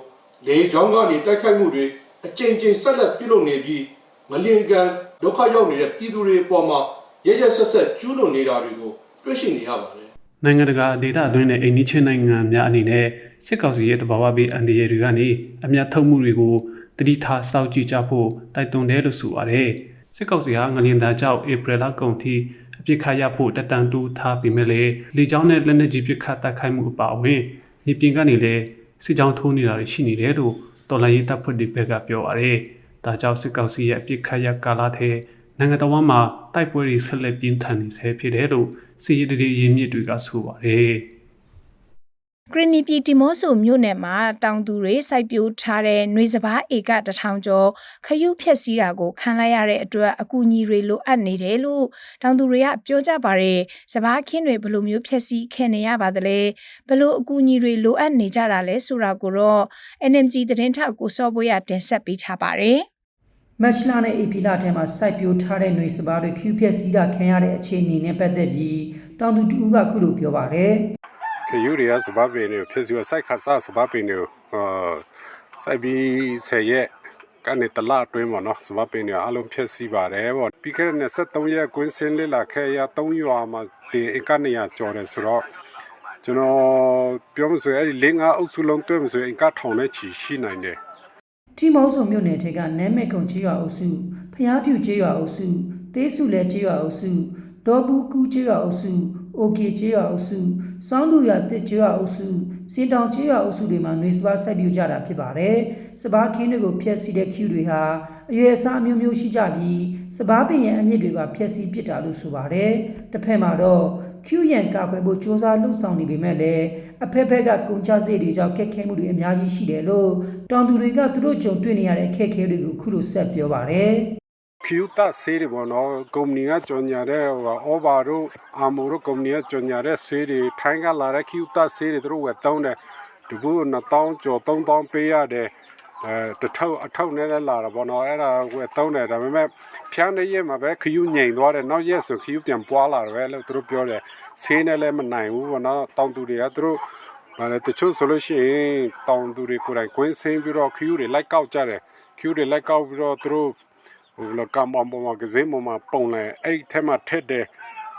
လေကြောင်းကနေတိုက်ခိုက်မှုတွေအကြိမ်ကြိမ်ဆက်လက်ပြုလုပ်နေပြီးမလင်ကန်ဒုက္ခရောက်နေတဲ့ပြည်သူတွေအပေါ်မှာရရက်ဆက်ဆက်ကျူးလွန်နေတာတွေကိုတွေ့ရှိနေရပါတယ်။နိုင်ငံတကာဒေသအတွင်းနဲ့အိန္ဒိချင်းနိုင်ငံများအနေနဲ့စစ်ကောင်စီရဲ့တဘာဝဘေးအန္တရာယ်တွေကနေအမျက်ထုတ်မှုတွေကိုတတိထားစောင့်ကြည့်ကြဖို့တိုက်တွန်းတယ်လို့ဆိုပါတယ်စစ်ကောင်စီဟာငလျင်သားကြောင့်ဧပြီလကုန်ထိ အပြစ်ခတ်ရဖို့တက်တန်တူထားပြီးမဲ့လေလေကြောင်းနဲ့လက်နက်ကြီးပစ်ခတ်တိုက်ခိုက်မှုအပါအဝင်မြေပြင်ကနေလည်းစစ်ကြောင်းထိုးနေတာတွေရှိနေတယ်လို့တော်လိုင်းရေးတပ်ဖွဲ့တွေဘက်ကပြောပါတယ်ဒါကြောင့်စစ်ကောင်စီရဲ့အပြစ်ခတ်ရကာလထဲနိုင်ငံတော်မှာတိုက်ပွဲတွေဆက်လက်ပြင်းထန်နေဆဲဖြစ်တယ်လို့စီရီဒီရင်းမြစ်တွေကဆိုပါတယ် ဂရနီပြည်တီမော့ဆိုမြို့နယ်မှာတောင်သူတွေစိုက်ပျိုးထားတဲ့နှွေစပါးဧကတစ်ထောင်ကျော်ခရုဖြက်စီးတာကိုခံလိုက်ရတဲ့အတွက်အကူအညီတွေလိုအပ်နေတယ်လို့တောင်သူတွေကပြောကြပါတယ်စပါးခင်းတွေဘယ်လိုမျိုးဖြက်စီးခံနေရပါသလဲဘယ်လိုအကူအညီတွေလိုအပ်နေကြတာလဲဆိုတာကိုတော့ NMG သတင်းထောက်ကိုစောဘွေးရတင်ဆက်ပေးထားပါတယ်မတ်ချလာနဲ့အေပီလာထဲမှာစိုက်ပျိုးထားတဲ့ຫນွေစပါးတွေခူးပြက်စီးတာခံရတဲ့အခြေအနေနဲ့ပတ်သက်ပြီးတောင်သူတူကခုလိုပြောပါတယ် ခယူရီယာစဘာပင်းကိုဖြစ်စီစိုက်ခါစားစဘာပင်းကိုအာစိုက်ပြီးဆယ်ရက်ကနေတလအတွင်းပေါ့နော်စဘာပင်းကိုအလုံးဖြစ်စီပါတယ်ပေါ့ပြီးခဲ့တဲ့23ရက်ကွင်းစင်းလေးလာခဲ့ရ3ရွာမှာဒီအကနေရကြော်တယ်ဆိုတော့ကျွန်တော်ပြောမဆိုအဲ့ဒီလင်းငါအုပ်စုလုံးတွဲမဆိုရင်ကထောင်နဲ့ချီရှိနိုင်တယ်တီမောဆုံမြို့နယ်ထက်ကနမ်းမဲကုံချေးရွာအုပ်စုဖျားပြူချေးရွာအုပ်စုသေးစုလဲချေးရွာအုပ်စုဒေါ်ဘူးကူချေးရွာအုပ်စု အိုကေချေးရွာအုပ်စုစောင်းလူရွာတစ်ချေးရွာအုပ်စုစင်တောင်ချေးရွာအုပ်စုတွေမှာຫນွေစပါးစိုက်ပျိုးကြတာဖြစ်ပါတယ်စပါးခင်းတွေကိုဖျက်ဆီးတဲ့ queue တွေဟာအရွယ်အစားအမျိုးမျိုးရှိကြပြီးစပါးပင်ရန်အမြင့်တွေပါဖျက်ဆီးပစ်တာလို့ဆိုပါတယ်တစ်ဖက်မှာတော့ queue ရန်ကာကွယ်ဖို့စ조사လှုပ်ဆောင်နေပေမဲ့လည်းအဖက်ဖက်ကကုန်ကျစရိတ်တွေကြောင့်ခက်ခဲမှုတွေအများကြီးရှိတယ်လို့တောင်သူတွေကသူတို့ကြုံတွေ့နေရတဲ့အခက်အခဲတွေကိုခုလိုဆက်ပြောပါတယ် ခယူတာဆေးတွေပေါ့နော်ကုမ္ပဏီကကြော်ညာတဲ့ဟိုအော်ဘာတို့အာမိုတို့ကုမ္ပဏီကကြော်ညာတဲ့ဆေးတွေထိုင်းကလာတဲ့ခယူတာဆေးတွေသူတို့ဝယ်တောင်းတယ်ဒီကူ1000ကျော်3000ပေးရတယ်အဲတထောက်အထောက်နဲ့လည်းလာတာပေါ့နော်အဲ့ဒါဝယ်တောင်းတယ်ဒါပေမဲ့ဖျန်းတဲ့ရက်မှာပဲခယူငိန်သွားတယ်နောက်ရက်ဆိုခယူပြန်ပွားလာတယ်ပဲလို့သူတို့ပြောတယ်ဆေးနဲ့လည်းမနိုင်ဘူးပေါ့နော်တောင်းသူတွေကသူတို့ဘာလဲတချို့ဆိုလို့ရှိရင်တောင်းသူတွေကိုယ်တိုင်ကွင်းဆင်းပြီးတော့ခယူတွေလိုက်ကောက်ကြတယ်ခယူတွေလိုက်ကောက်ပြီးတော့သူတို့ ဟိုလကမ်ဘောင်ပေါ်မှာကစင်းပေါ်မှာပုံလဲအဲ့ထဲမှာထက်တယ်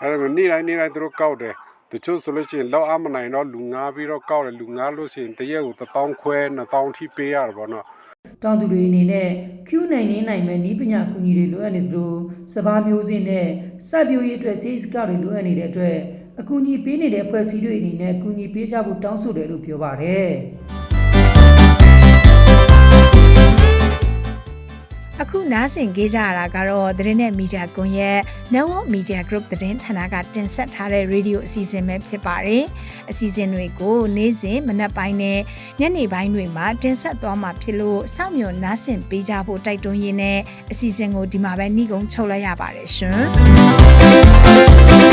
အဲ့ဒါနေ့တိုင်းနေ့တိုင်းသူတို့ကောက်တယ်တချို့ဆိုလို့ရှိရင်လောက်အမနိုင်တော့လူငားပြီးတော့ကောက်တယ်လူငားလို့ရှိရင်တရက်ကို1000ခွဲ2000ထိပေးရတယ်ပေါ့နော်တောင်သူတွေအနေနဲ့ queue နိုင်နေနိုင်မဲ့ဤပညာကူညီတွေလိုအပ်နေသလိုစပါးမျိုးစင်းနဲ့စိုက်ပျိုးရေးအတွက်စေးစကတွေလိုအပ်နေတဲ့အတွက်အကူအညီပေးနေတဲ့အဖွဲ့အစည်းတွေအနေနဲ့အကူအညီပေးကြဖို့တောင်းဆိုတယ်လို့ပြောပါတယ် အခုနားဆင်ကြကြရတာကတော့သတင်းနဲ့မီဒီယာကွန်ရက် Network Media Group သတင်းဌာနကတင်ဆက်ထားတဲ့ရေဒီယိုအစီအစဉ်ပဲဖြစ်ပါတယ်။အစီအစဉ်တွေကိုနေ့စဉ်မနက်ပိုင်းနဲ့ညနေပိုင်းတွေမှာတင်ဆက်သွားမှာဖြစ်လို့စောင့်မျှော်နားဆင်ပေးကြဖို့တိုက်တွန်းရင်းနဲ့အစီအစဉ်ကိုဒီမှာပဲနှီးကုန်းချုပ်လိုက်ရပါတယ်ရှင်။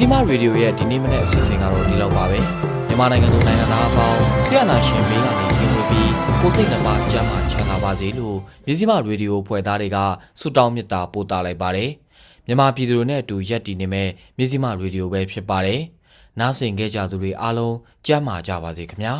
စည်းမရေဒီယိုရဲ့ဒီနေ့မနေ့အစီအစဉ်ကတော့ဒီလောက်ပါပဲမြန်မာနိုင်ငံသူနိုင်ငံသားအပေါင်းဆရာနာရှင်ဘေးကနေကင်းဝေးပြီးကိုယ်စိတ်နှပါကျန်းမာချမ်းသာပါစေလို့မြစည်းမရေဒီယိုဖွဲ့သားတွေကဆုတောင်းမေတ္တာပို့သလိုက်ပါတယ်မြန်မာပြည်သူတွေနဲ့အတူရက်တည်နေမဲ့မြစည်းမရေဒီယိုပဲဖြစ်ပါတယ်နားဆင်ကြကြသူတွေအားလုံးကျန်းမာကြပါစေခင်ဗျာ